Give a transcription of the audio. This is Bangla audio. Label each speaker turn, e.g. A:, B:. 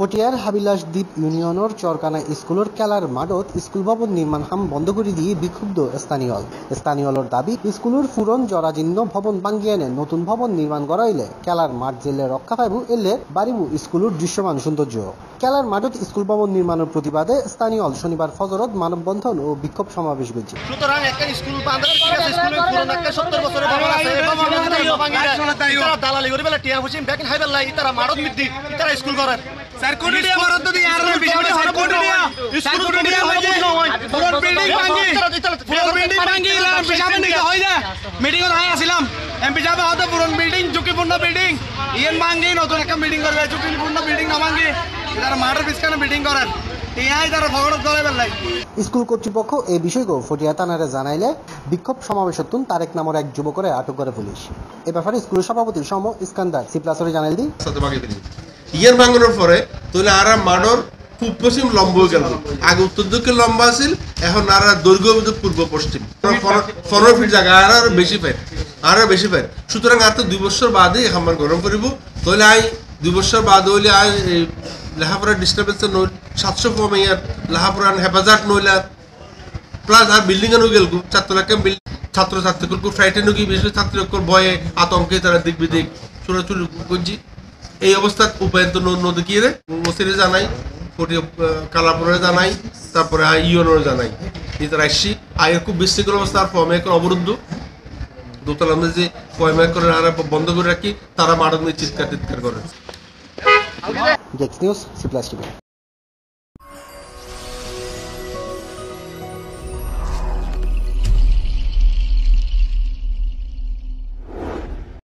A: ফটিয়ার হাবিলাস দ্বীপ ইউনিয়নের চরকানা স্কুলের খেলার মাঠত স্কুল ভবন নির্মাণ হাম বন্ধ করে দিয়ে বিক্ষুব্ধ স্থানীয় স্থানীয়র দাবি স্কুলের ফুরন জরাজীর্ণ ভবন ভাঙ্গিয়ে এনে নতুন ভবন নির্মাণ করা হইলে খেলার মাঠ জেলে রক্ষা পাইব এলে বাড়িব স্কুলের দৃশ্যমান সৌন্দর্য। খেলার মাঠত স্কুল ভবন নির্মাণের প্রতিবাদে স্থানীয় শনিবার ফজরত মানববন্ধন ও বিক্ষোভ সমাবেশ হয়েছে
B: সুতরাং একটা স্কুল পুরনো একটা সত্তর বছরের ভবন আছে দালালি করে বেলা টিয়া ইতারা মারত মিদ্দি ইতারা স্কুল করার
C: মানে সাহেব হয়তো পুরন বিল্ডিং ঝুঁকিপূর্ণ বিল্ডিং ইয়েন নতুন একটা বিল্ডিং করবে ঝুঁকিপূর্ণ বিল্ডিং না তারা মাঠের বিল্ডিং করেন
A: স্কুল কর্তৃপক্ষ এই বিষয়কে ফটিয়া থানারে জানাইলে বিক্ষোভ সমাবেশতুন তারেক নামের এক যুবকরে আটক করে পুলিশ। এ ব্যাপারে স্কুলের সভাপতি সম ইস্কান্দার সিপ্লাসরে জানাইল দি।
D: সাথে বাকি দিলি ইয়ার ভাঙানোর পরে, তাহলে আর মাডর পূব পশ্চিম লম্ব হয়ে গেল। আগে উত্তর দিকে লম্বা আছিল, এখন আর দৈর্ঘ্য পূর্ব পশ্চিম। পনেরো ফিট জায়গা, আর আর বেশি পাই আর আর বেশি পাই সুতরাং আর তো দুই বছর বাদে আমার গরম করিব তাহলে আই, দুই বছর বাদ হইলে আই লেহাপড়ার ডিস্টার্বেন্স নইল সাতশো কম ইয়ার লেহাপড়ার হেফাজত নইলার প্লাস আর বিল্ডিং এর গেল ছাত্রলাকে ছাত্র ছাত্রীগুলো ফ্রাইটে নুকি বিশেষ ছাত্রীর ভয়ে আতঙ্কে তারা দিক বিদিক চুরাচুরি করছি এই অবস্থাত উপায়ন্ত নদী কি রে? মসিরে জানাই কালাপুরে জানাই, তারপরে ইউনরে জানাই। এটা আসছি আয়ের খুব বিশৃঙ্খল অবস্থা, আর ফর্মে এখন অবরুদ্ধ। দোতলা আমরা যে ফর্মে করে আর বন্ধ করে রাখি, তারা মাঠে চিৎকার টিৎকার করে।